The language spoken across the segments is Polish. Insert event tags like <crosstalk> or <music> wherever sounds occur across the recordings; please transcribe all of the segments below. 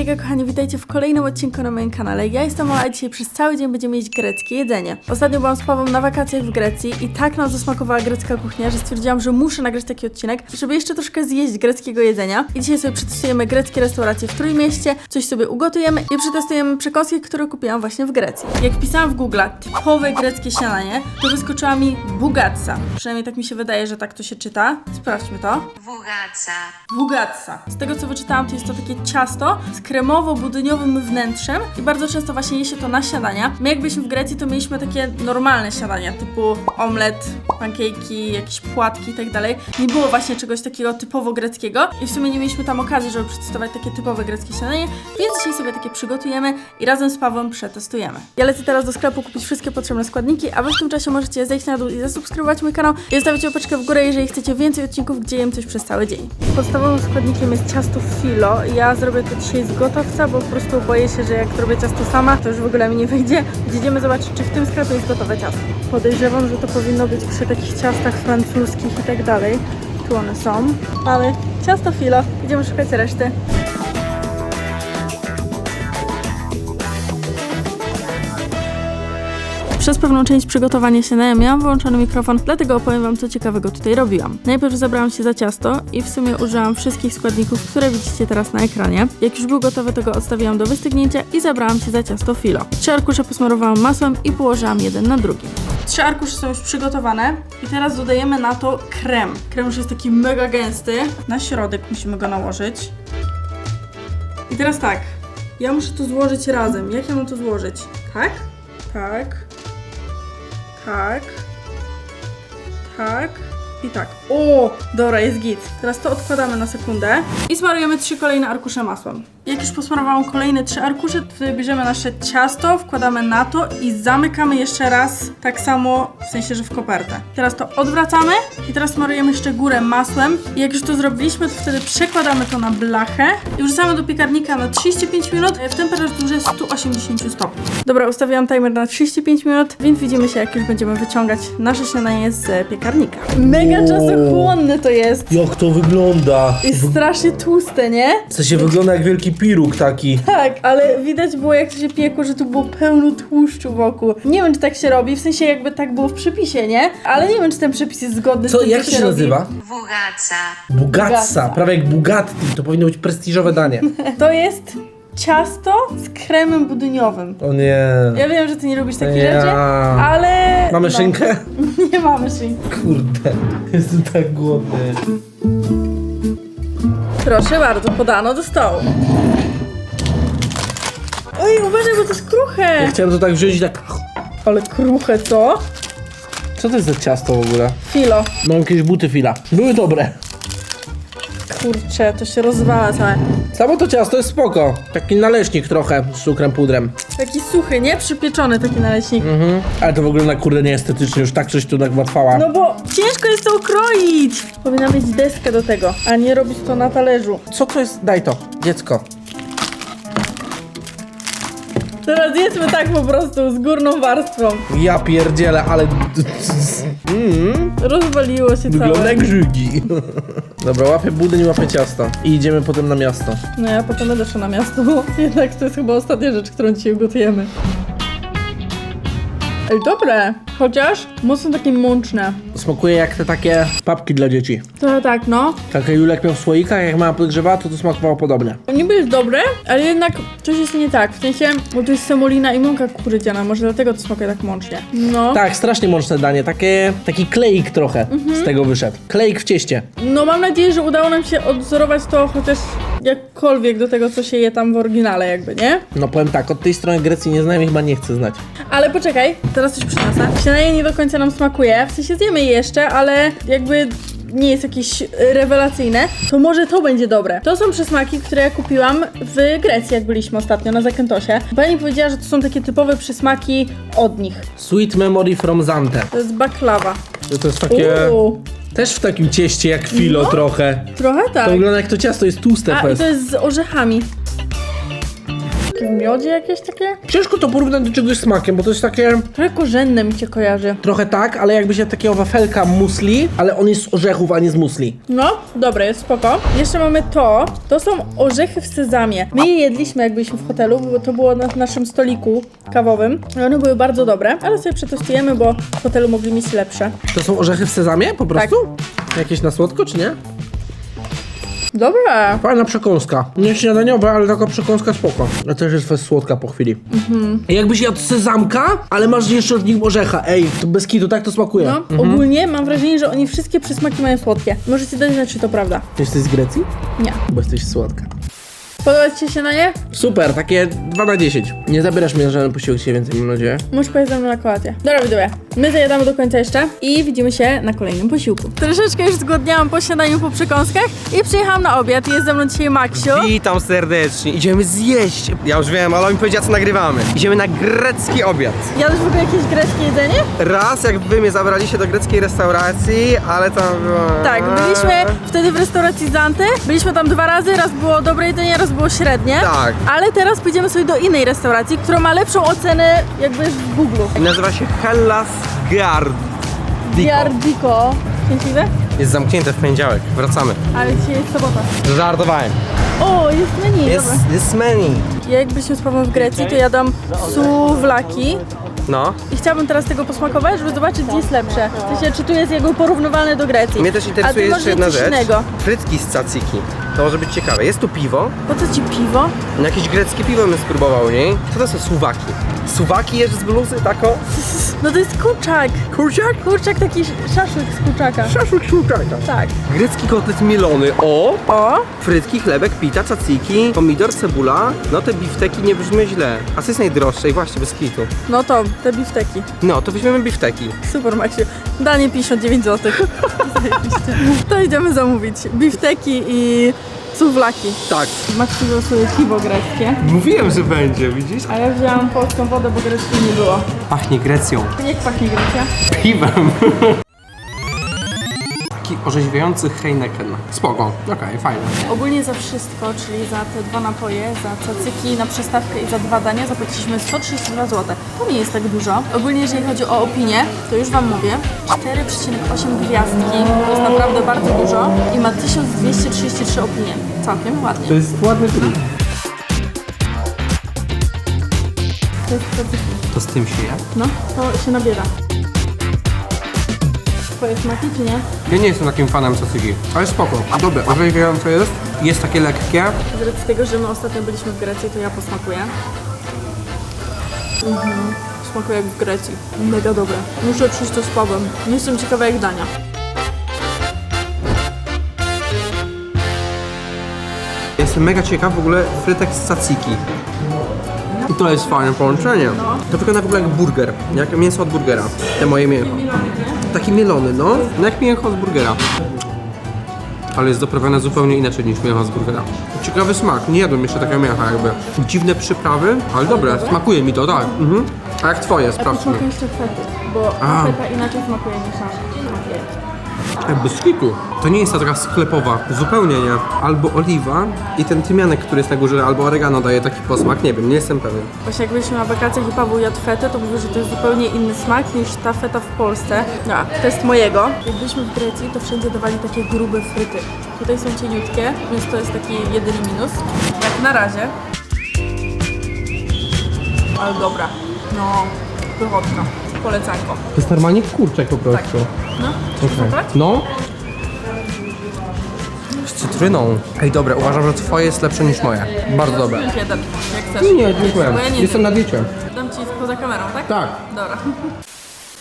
Hejka kochani, witajcie w kolejnym odcinku na moim kanale. Ja jestem Ola, a dzisiaj przez cały dzień będziemy jeść greckie jedzenie. Ostatnio byłam z Pawą na wakacjach w Grecji i tak nam zasmakowała grecka kuchnia, że stwierdziłam, że muszę nagrać taki odcinek, żeby jeszcze troszkę zjeść greckiego jedzenia. I dzisiaj sobie przetestujemy greckie restauracje w Trójmieście, coś sobie ugotujemy i przetestujemy przekąski, które kupiłam właśnie w Grecji. Jak pisałam w Google typowe greckie śniadanie, to wyskoczyła mi bugatsa. Przynajmniej tak mi się wydaje, że tak to się czyta. Sprawdźmy to. Vugazza. Bugatsa. Z tego co wyczytałam, to jest to takie ciasto z kremowo-budyniowym wnętrzem i bardzo często właśnie je się to na śniadania. My jak byliśmy w Grecji, to mieliśmy takie normalne śniadania, typu omlet, pankejki, jakieś płatki i tak dalej. Nie było właśnie czegoś takiego typowo greckiego i w sumie nie mieliśmy tam okazji, żeby przetestować takie typowe greckie śniadanie, więc dzisiaj sobie takie przygotujemy i razem z Pawłem przetestujemy. Ja lecę teraz do sklepu kupić wszystkie potrzebne składniki, a wy w tym czasie możecie zejść na dół i zasubskrybować mój kanał i zostawić łapeczkę w górę, jeżeli chcecie więcej odcinków, gdzie jem coś przez cały dzień. Podstawowym składnikiem jest ciasto filo. Ja zrobię to dzisiaj z gotowca, bo po prostu boję się, że jak zrobię ciasto sama, to już w ogóle mi nie wyjdzie. Idziemy zobaczyć, czy w tym sklepie jest gotowe ciasto. Podejrzewam, że to powinno być przy takich ciastach francuskich i tak dalej. Tu one są. Ale ciasto filo. Idziemy szukać reszty. Przez pewną część przygotowania śniadania miałam wyłączony mikrofon, dlatego opowiem Wam, co ciekawego tutaj robiłam. Najpierw zabrałam się za ciasto i w sumie użyłam wszystkich składników, które widzicie teraz na ekranie. Jak już był gotowy, to go odstawiłam do wystygnięcia i zabrałam się za ciasto filo. Trzy arkusze posmarowałam masłem i położyłam jeden na drugim. Trzy arkusze są już przygotowane i teraz dodajemy na to krem. Krem już jest taki mega gęsty. Na środek musimy go nałożyć. I teraz tak, ja muszę to złożyć razem. Jak ja mam to złożyć? Tak, tak, tak. Tak. I tak. O, dobra, jest git. Teraz to odkładamy na sekundę i smarujemy trzy kolejne arkusze masłem. Jak już posmarowałam kolejne trzy arkusze, to bierzemy nasze ciasto, wkładamy na to i zamykamy jeszcze raz tak samo, w sensie, że w kopertę. Teraz to odwracamy i teraz smarujemy jeszcze górę masłem i jak już to zrobiliśmy, to wtedy przekładamy to na blachę i wrzucamy do piekarnika na 35 minut w temperaturze 180 stopni. Dobra, ustawiłam timer na 35 minut, więc widzimy się, jak już będziemy wyciągać nasze śniadanie z piekarnika. Mega O. czasochłonne to jest. Jak to wygląda? Jest strasznie tłuste, nie? W sensie wygląda jak wielki piruk taki. Tak, ale widać było jak to się piekło, że tu było pełno tłuszczu wokół. Nie wiem, czy tak się robi, w sensie jakby tak było w przepisie, nie? Ale nie wiem, czy ten przepis jest zgodny z Co, tym, jak co to się robi. nazywa? Vugazza. Bugatsa, Bugatsa. prawie jak Bugatti. To powinno być prestiżowe danie. <laughs> To jest ciasto z kremem budyniowym. O nie. Ja wiem, że ty nie lubisz takich Ja. rzeczy, ale... Mamy no. szynkę? <laughs> Nie mamy szynki. Kurde, jestem tak głodny. Proszę bardzo, podano do stołu. Oj, uważaj, bo to jest kruche. Chciałem to tak wziąć i tak... Ale kruche, co? Co to jest za ciasto w ogóle? Filo. Mam jakieś buty fila. Były dobre. Kurczę, to się rozwala całe. Samo to ciasto jest spoko. Taki naleśnik trochę z cukrem pudrem. Taki suchy, nie? Przypieczony taki naleśnik. Mhm. Ale to w ogóle na kurde nieestetycznie, już tak coś tu tak łatwała. No bo ciężko jest to ukroić. Powinna mieć deskę do tego, a nie robić to na talerzu. Co to jest? Daj to, dziecko. Teraz jedzmy tak po prostu, z górną warstwą. Ja pierdzielę, ale... Mm. Rozwaliło się Wygląda całe. jak żygi. <laughs> Dobra, łapię budyń, łapię ciasto. I idziemy potem na miasto. No ja potem będę szła na miasto, bo jednak to jest chyba ostatnia rzecz, którą dzisiaj ugotujemy. Ej, dobre. Chociaż mocno takie mączne. Smakuje jak te takie papki dla dzieci. To tak, no. Takie Julek miał w słoikach, jak mama podgrzewała, to to smakowało podobnie. Niby jest dobre, ale jednak coś jest nie tak. W sensie, bo to jest semolina i mąka kukurydziana, może dlatego to smakuje tak mącznie. No. Tak, strasznie mączne danie. Takie, taki kleik trochę z tego wyszedł. Kleik w cieście. No mam nadzieję, że udało nam się odzorować to chociaż jakkolwiek do tego, co się je tam w oryginale jakby, nie? No powiem tak, od tej strony Grecji nie znam i chyba nie chcę znać. Ale poczekaj, teraz coś przyniosę. Śniadanie nie do końca nam smakuje, w sensie zjemy je jeszcze, ale jakby nie jest jakieś y, rewelacyjne, to może to będzie dobre. To są przysmaki, które ja kupiłam w Grecji, jak byliśmy ostatnio na Zakętosie. Pani powiedziała, że to są takie typowe przysmaki od nich. Sweet Memory from Zante. To jest baklawa. To jest takie... Uuu, Też w takim cieście jak filo No. trochę. trochę To tak. wygląda jak to ciasto jest tłuste A, i fest. to jest z orzechami. W miodzie jakieś takie? Ciężko to porównać do czegoś smakiem, bo to jest takie Trochę korzenne mi się kojarzy. trochę tak, ale jakby się takiego wafelka musli, ale on jest z orzechów, a nie z musli. No, dobre, jest spoko. Jeszcze mamy to. To są orzechy w sezamie. My je jedliśmy, jak byliśmy w hotelu, bo to było na naszym stoliku kawowym. I one były bardzo dobre, ale sobie przetestujemy, bo w hotelu mogli mieć lepsze. To są orzechy w sezamie po prostu? Jakieś na słodko, czy nie? Dobre. Fajna przekąska. Nie śniadaniowa, ale taka przekąska spoko. A też jest słodka po chwili. Mhm. Jakbyś jadł sezamka, ale masz jeszcze w nim orzecha. Ej, to bez kitu, tak to smakuje. No, ogólnie mam wrażenie, że oni wszystkie przysmaki mają słodkie. Możecie dać znać, czy to prawda. Jesteś z Grecji? Nie. Bo jesteś słodka. Podoba Ci się śniadanie? Super, takie 2 na 10. Nie zabierasz mnie na żaden posiłek dzisiaj więcej, mam nadzieję. Możesz pojechać ze mną na kolację. Dobra, widzowie. My zajadamy do końca jeszcze i widzimy się na kolejnym posiłku. Troszeczkę już zgłodniałam po śniadaniu, po przekąskach i przyjechałam na obiad. Jest ze mną dzisiaj Maksiu. Witam serdecznie, idziemy zjeść. Ja już wiem, ale on mi powiedział co nagrywamy. Idziemy na grecki obiad. Jadłeś w ogóle jakieś greckie jedzenie? Raz jak wy mnie zabraliście do greckiej restauracji, ale tam było... Tak, byliśmy wtedy w restauracji Zante. Byliśmy tam dwa razy, raz było dobre jedzenie, raz było średnie. Tak. Ale teraz pójdziemy sobie do innej restauracji, która ma lepszą ocenę jakby w Google. I nazywa się Hellas Guard. Giardiko. Szczęśliwe? Jest zamknięte w poniedziałek, wracamy. Ale dzisiaj jest sobota. Żartowałem. O, jest menu, Jest, dobra. jest menu. Ja jak byliśmy z Pawłem w Grecji, to jadłam suwlaki. No. I chciałabym teraz tego posmakować, żeby zobaczyć, gdzie jest lepsze. W sensie, czy tu jest jakby porównywalne do Grecji. Mnie też A interesuje może jeszcze jedna coś rzecz. innego. Frytki z tzatziki. To może być ciekawe. Jest tu piwo. Po co ci piwo? No Jakieś greckie piwo bym spróbował, nie? Co to są suwaki? Suwaki jesz z bluzy, tako? No to jest kurczak. Kurczak? Kurczak taki sz- szaszłyk z kurczaka. Szaszłyk kurczaka. Tak. Grecki kotlet mielony. O! O, Frytki, chlebek, pita, caciki, pomidor, cebula. No te bifteki nie brzmią źle. A co jest najdroższe? I właśnie bez kitu. no to, te bifteki. No, to weźmiemy bifteki. Super, Maksiu. Danie 59 zł. Zajebiście. to idziemy zamówić. Bifteki i suwlaki. Tak. Maksiu losuje piwo greckie. Mówiłem, że będzie, widzisz? A ja wzięłam polską wodę, bo greckiej nie było. Pachnie Grecją. Jak pachnie Grecja? Piwem. <laughs> Taki orzeźwiający Heineken. Spoko. Okej, fajnie. Ogólnie za wszystko, czyli za te dwa napoje, za cacyki na przystawkę i za dwa dania zapłaciliśmy 132 zł. To nie jest tak dużo. Ogólnie jeżeli chodzi o opinię, to już Wam mówię, 4,8 gwiazdki, to jest naprawdę bardzo dużo i ma 1233 opinie. Całkiem ładnie. jest ładny drink. To jest cacyki. To z tym się je? No, to się nabiera. Smaki czy nie? Ja nie jestem takim fanem cacyki, ale spoko. Dobre, orzeźwiające jest. Jest takie lekkie. Z racji tego, że my ostatnio byliśmy w Grecji, to ja posmakuję. Mhm. Smakuje jak w Grecji. Mega dobre. Muszę przyjść to z Pawłem. Nie jestem ciekawa jak dania. Jestem mega ciekaw w ogóle frytek z tzatziki. I to jest fajne połączenie. To wygląda w ogóle jak burger, jak mięso od burgera. Te moje mięcho. Taki mielony, no. No jak mięcho z burgera. Ale jest doprawione zupełnie inaczej niż mięcho z burgera. Ciekawy smak, nie jadłem jeszcze takiego mięcha jakby. Dziwne przyprawy, ale dobre, smakuje mi to, tak. Mhm. A jak twoje, sprawdźmy. smakuje jeszcze fety, bo A. feta inaczej smakuje niż nasz. Jak bez kitu. To nie jest ta taka sklepowa, zupełnie nie. Albo oliwa i ten tymianek, który jest na górze, albo oregano daje taki posmak, nie wiem, nie jestem pewien. Właśnie jak byliśmy na wakacjach i Paweł jadł fetę, to mówił, że to jest zupełnie inny smak niż ta feta w Polsce. No, test mojego. Jak byliśmy w Grecji, to wszędzie dawali takie grube fryty. Tutaj są cieniutkie, więc to jest taki jedyny minus. Jak na razie. Ale dobra. No, pychotka. Polecanko. To jest normalnie kurczak po prostu. No, okay. No. Z cytryną. Ej, dobre, uważam, że twoje jest lepsze niż moje. Bardzo dobre. Jeden, jak chcesz. Nie, dziękuję. Bo ja nie Jestem na diecie. Dam ci poza kamerą, tak? Tak. Dobra. <laughs>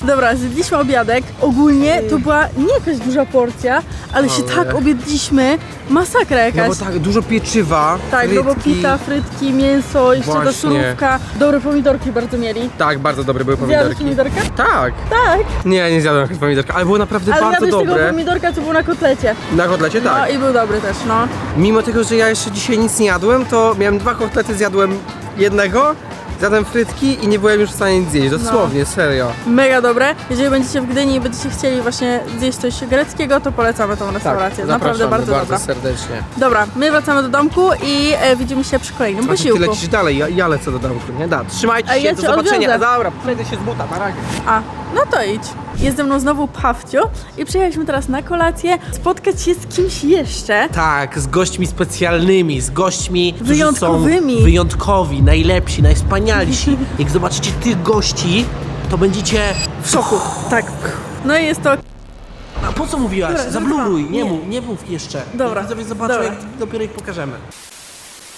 Dobra, zjedliśmy obiadek. Ogólnie to była nie jakaś duża porcja, ale się Ale- tak obiedliśmy. Masakra No jakaś. bo tak, dużo pieczywa, tak, no bo frytki. pita, frytki, mięso, jeszcze ta Właśnie. surówka. Dobre pomidorki bardzo mieli. Tak, bardzo dobre były Zjadłeś pomidorki. pomidorka? Tak. Tak. Nie, nie zjadłem pomidorka, ale było naprawdę Ale bardzo jadłeś tego dobre. pomidorka, co był na kotlecie. Na kotlecie No tak. i był dobry też, no. Mimo tego, że ja jeszcze dzisiaj nic nie jadłem, to miałem dwa kotlety, zjadłem jednego Zjadłem frytki i nie byłem już w stanie nic zjeść, dosłownie, serio. Mega dobre. Jeżeli będziecie w Gdyni i będziecie chcieli właśnie zjeść coś greckiego, to polecamy tą restaurację. Naprawdę zapraszamy bardzo, dobra. serdecznie. Dobra, my wracamy do domku i e, widzimy się przy kolejnym Właśnie posiłku. ty lecisz dalej, ja, ja lecę do domku, nie? Da, trzymajcie A się, ja do cię zobaczenia. odwiozę. Dobra, przejdę się z buta, na razie. A, no to idź. Jest ze mną znowu Pawcio i przyjechaliśmy teraz na kolację spotkać się z kimś jeszcze. Tak, z gośćmi specjalnymi, z gośćmi, którzy Wyjątkowymi. są wyjątkowi, najlepsi, najwspanialsi. <laughs> Jak zobaczycie tych gości, to będziecie w szoku. Tak. No i jest to A po co mówiłaś? Dobra, Zabluruj, dobra. nie Nie. mów, nie mów jeszcze. Dobra, widzowie zobaczą, dobra. jak dopiero ich pokażemy.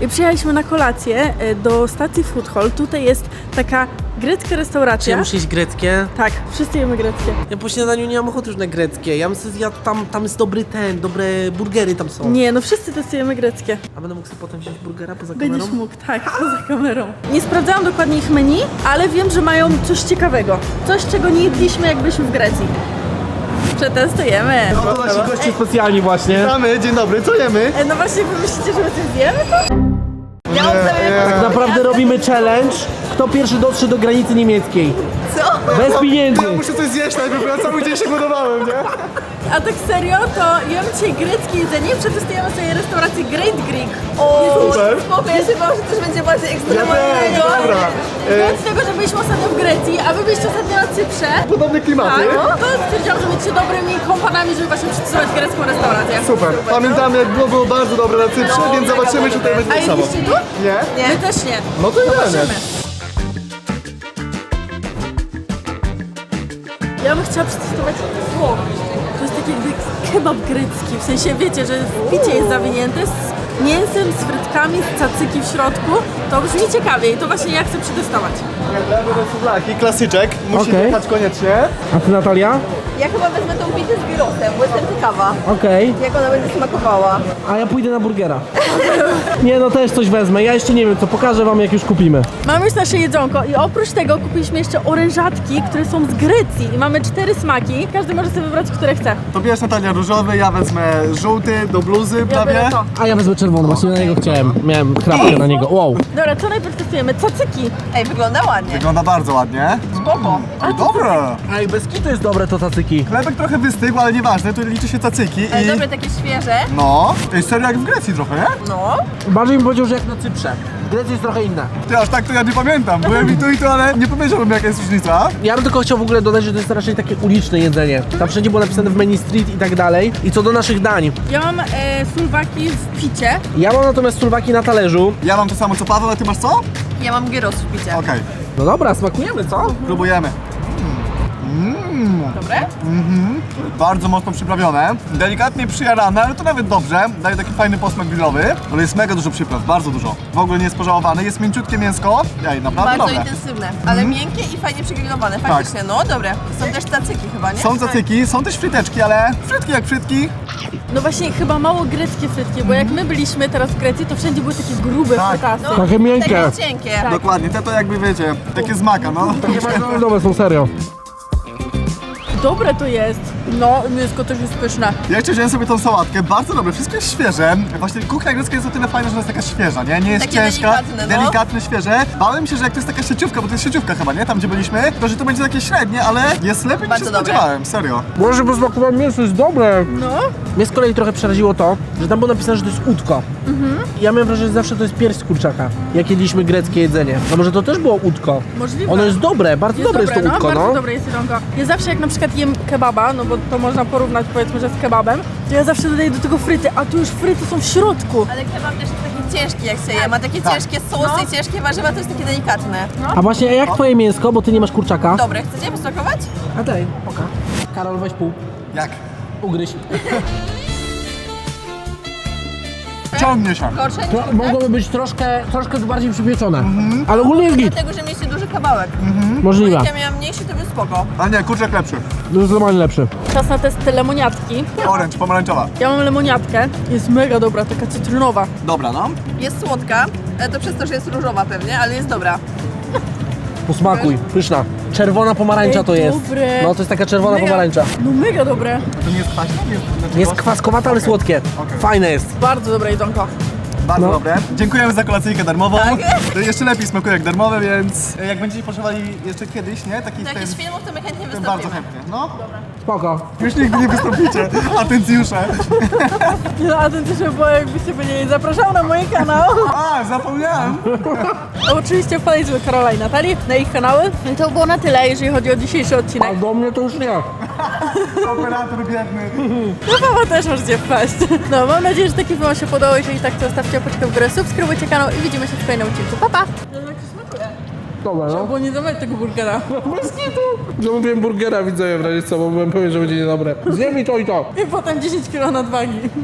I Przyjechaliśmy na kolację e, do stacji Food Hall. Tutaj jest taka grecka Czy ja restauracja. muszę jeść greckie? Tak, wszyscy jemy greckie. Ja po śniadaniu nie mam ochoty już na greckie. Ja bym sobie zjadł tam, tam jest dobry ten, dobre burgery tam są. Nie, no wszyscy testujemy greckie. A będę mógł sobie potem wziąć burgera poza kamerą? Będziesz mógł, tak, <laughs> poza kamerą. Nie sprawdzałam dokładnie ich menu, ale wiem, że mają coś ciekawego. Coś, czego nie jedliśmy, jak byliśmy w Grecji. Przetestujemy. No to nasi goście specjalni właśnie. Witamy, dzień dobry, co jemy? E, No właśnie, wy myślicie, że my coś zjemy to? Ja mam sobie... Tak naprawdę robimy challenge, kto pierwszy dotrze do granicy niemieckiej. Co? Bez pieniędzy. Ja muszę coś zjeść najpierw, bo ja cały dzień się głodowałem, nie? A tak serio, to jemy dzisiaj greckie jedzenie, przetestujemy sobie restaurację Great Greek. O, Super. spoko, ja się bałam, że coś będzie bardziej ekstremalnego. dobra. E- Od tego, że byliśmy ostatnio w Grecji, a wy byliście ostatnio na Cyprze. Podobne klimaty. Tak, to stwierdziłam, że będziecie dobrymi kompanami, żeby właśnie przetestować grecką restaurację. Super. Pamiętamy jak było, było bardzo dobre na Cyprze, No, więc mega zobaczymy, czy tutaj dobre. będzie A tak samo. jedliście tu? Nie? Nie. My też nie. No to jemy. Zobaczymy. Ja bym chciała przetestować to. Kebab grecki, w sensie wiecie, że w picie jest zawinięty z mięsem, z frytkami, z cacyki w środku. To brzmi ciekawie i to właśnie ja chcę przetestować. Ja będę sublaki, klasyczek, musi Okej. jechać koniecznie. A ty Natalia? Ja chyba wezmę tą pizzę z birosem, bo jestem ciekawa, Okej. jak ona będzie smakowała. A ja pójdę na burgera. <laughs> Nie no, też coś wezmę. Ja jeszcze nie wiem co, pokażę wam jak już kupimy. Mamy już nasze jedzonko i oprócz tego kupiliśmy jeszcze orężatki, które są z Grecji i mamy cztery smaki. Każdy może sobie wybrać, które chce. To bierz Natalia różowy, ja wezmę żółty do bluzy Ja prawie. to. A ja wezmę czerwony, właśnie na niego chciałem. Miałem chrapkę na niego. Wow. Dobra, co najpierw testujemy? Cacyki. Ej, wygląda ładnie. Wygląda bardzo ładnie. Spoko. Dobre. A i bez kitu jest dobre to tacyki. Chlebek trochę wystygł, ale nieważne, tu liczy się cacyki Ej, i... dobre, takie świeże. No, Ej, serio jak w Grecji trochę, nie? No. Bardziej mi powiedział, że jak na Cyprze. W Grecji jest trochę inna. Ty aż tak to ja nie pamiętam. Byłem i tu i tu, ale nie powiedziałbym jaka jest różnica. Ja bym tylko chciał w ogóle dodać, że to jest raczej takie uliczne jedzenie. Tam wszędzie było napisane w menu street i tak dalej. I co do naszych dań. Ja mam e, sulwaki w picie. Ja mam natomiast sulwaki na talerzu. Ja mam to samo co Paweł, a ty masz co? Ja mam gyros w picie. Okej, No dobra, smakujemy, co? próbujemy. Dobre? Bardzo mocno przyprawione, delikatnie przyjarane, ale to nawet dobrze. Daje taki fajny posmak grillowy, ale jest mega dużo przypraw, bardzo dużo. W ogóle nie jest pożałowane, jest mięciutkie mięsko. Ej, naprawdę Bardzo dobre. intensywne, ale miękkie i fajnie przegrillowane. Faktycznie, no dobre. Są też cacyki chyba, nie? Są cacyki, są też fryteczki, ale frytki jak frytki. No właśnie, chyba mało greckie frytki, bo jak my byliśmy teraz w Grecji, to wszędzie były takie grube Tak. frytasy. No, Takie miękkie. Takie cienkie. Dokładnie, te to jakby wiecie, takie z maka, no. Dobre są serio. Dobre to jest. No, mięsko też jest pyszne. Ja jeszcze wziąłem sobie tą sałatkę, bardzo dobre, wszystko jest świeże. Właśnie kuchnia grecka jest o tyle fajna, że jest taka świeża, nie? Nie jest Takie ciężka, delikatne, no. delikatne, świeże. Bałem się, że jak to jest taka sieciówka, bo to jest sieciówka chyba, nie? Tam gdzie byliśmy, to że to będzie takie średnie, ale jest lepiej niż Bardzo się dobre. spodziewałem, serio. Może bo smakowało mięso, jest dobre. No. Mnie z kolei trochę przeraziło to, że tam było napisane, że to jest udko. Ja miałem wrażenie, że zawsze to jest pierś z kurczaka, jak jedliśmy greckie jedzenie. A może to też było udko? Możliwe. Ono jest dobre, bardzo dobre jest to no, udko, bardzo no. dobre jest jedzonko. Ja zawsze jak na przykład jem kebaba, no bo to można porównać powiedzmy, że z kebabem, to ja zawsze dodaję do tego fryty, a tu już fryty są w środku. Ale kebab też jest taki ciężki jak się je. Ma takie Tak. ciężkie sosy i ciężkie warzywa, to jest takie delikatne. A właśnie, a jak twoje mięsko, bo ty nie masz kurczaka? Dobre, chcecie posmakować? A daj, oka. Karol, weź pół, Jak? ugryź. <laughs> Ciągnie się. Gorsze? To mogłoby być troszkę, troszkę bardziej przypieczone, ale ogólnie jest git. Dlatego, że mieliście duży kawałek. Możliwe, Jak ja miałam mniejszy, to był spoko. A nie, kurczak lepszy. zdecydowanie lepszy. Czas na test lemoniatki. Oręcz, pomarańczowa. Ja mam lemoniatkę, jest mega dobra, taka cytrynowa. Dobra, no. Jest słodka, ale to przez to, że jest różowa pewnie, ale jest dobra. Posmakuj, pyszna. Czerwona pomarańcza Ej, to jest. dobre. No to jest taka czerwona Mega- pomarańcza. No mega dobre. To nie jest kwaśne? Nie jest, znaczy Jest kwaskowata, ale słodkie. Okej. Fajne jest. Bardzo dobre jedzonko. Bardzo No. dobre. Dziękujemy za kolacyjkę darmową. To jeszcze lepiej smakuje jak darmowe, więc jak będziecie potrzebowali jeszcze kiedyś, nie? Takich Do ten, jakichś filmów to my chętnie ten bardzo wystąpimy. chętnie. No, Spoko. już nigdy nie wystąpicie. Atencjusze. No, a ten też było jakbyście byli. Zapraszam na mój kanał. A, zapomniałem. Oczywiście wpadajcie do Karola i Natalii na ich kanały. I to było na tyle, jeżeli chodzi o dzisiejszy odcinek. A do mnie to już nie. Operator biedny. No Paweł też możecie wpaść. No, mam nadzieję, że taki film Wam się podobał. Jeżeli tak, to zostawcie łapeczkę w górę, subskrybujcie kanał i widzimy się w kolejnym odcinku. Pa, pa! Dobra, no. Bo nie zamawiać tego burgera. <laughs> Bez kitu. Zamówiłem burgera, widzę w razie co, bo byłem pewien, że będzie niedobre. Zjem i to i to. I potem 10 kg nadwagi.